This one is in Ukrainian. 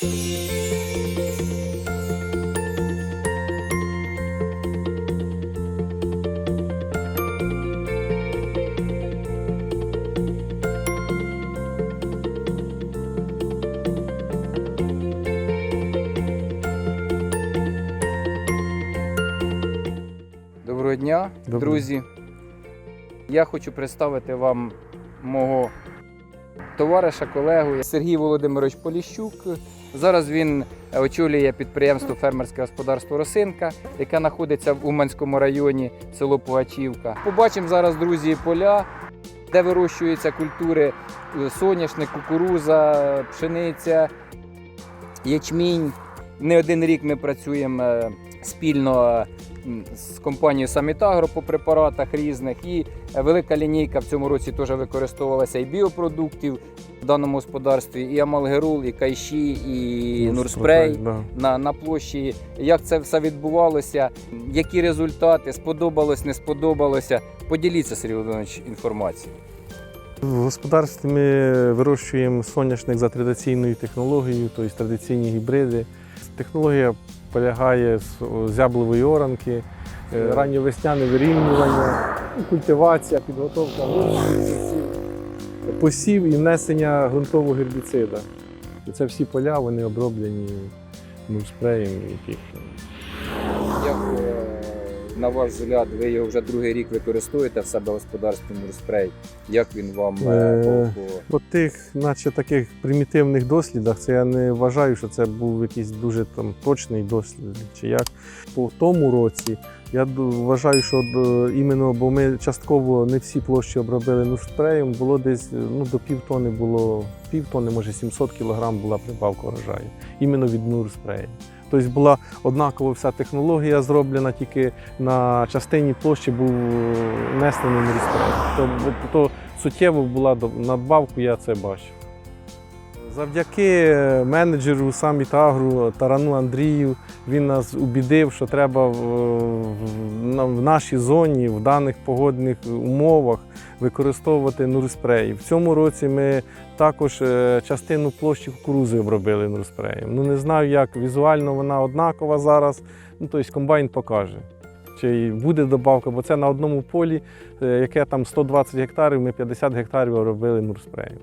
Доброго дня, Доброго. друзі. Я хочу представити вам мого товариша, колегу Сергій Володимирович Поліщук. Зараз він очолює підприємство фермерське господарство Росинка, яке знаходиться в Уманському районі, село Пугачівка. Побачимо зараз, друзі, поля, де вирощуються культури е, соняшник, кукуруза, пшениця, ячмінь. Не один рік ми працюємо е, спільно з компанією Самітагро по препаратах різних. І е, велика лінійка в цьому році теж використовувалася і біопродуктів в даному господарстві, і Амалгерул, і Кайші, і Нурспрей Да. на, на площі. Як це все відбувалося, які результати, сподобалось, не сподобалося. Поділіться, Сергій Володимирович, інформацією. В господарстві ми вирощуємо соняшник за традиційною технологією, тобто традиційні гібриди. Технологія полягає з зяблової оранки, е, ранньовесняне вирівнювання, культивація, підготовка посів- і внесення ґрунтового гербіцида. Це всі поля вони оброблені ну, спреєм. Е, на ваш взгляд, ви його вже другий рік використовуєте в себе господарстві Нурспрей? Як він вам е, Е, по- по- По тих, наче таких примітивних дослідах, це я не вважаю, що це був якийсь дуже там точний дослід чи як. По тому році я вважаю, що іменно, бо ми частково не всі площі обробили нурспреєм, було десь ну, до півтони було, півтони, може 700 кг була прибавка урожаю, іменно від нурспрею. Тобто була однакова вся технологія зроблена, тільки на частині площі був внесений різко. То, то суттєво була надбавка, я це бачив. Завдяки менеджеру Самітагру Тарану Андрію він нас убідив, що треба в нашій зоні, в даних погодних умовах використовувати нурспреї. В цьому році ми також е, частину площі кукурузи обробили нурспреєм. Ну не знаю, як візуально вона однакова зараз. Ну, тобто комбайн покаже. Чи буде добавка, бо це на одному полі, е, яке там 120 гектарів, ми 50 гектарів робили нурспреєм.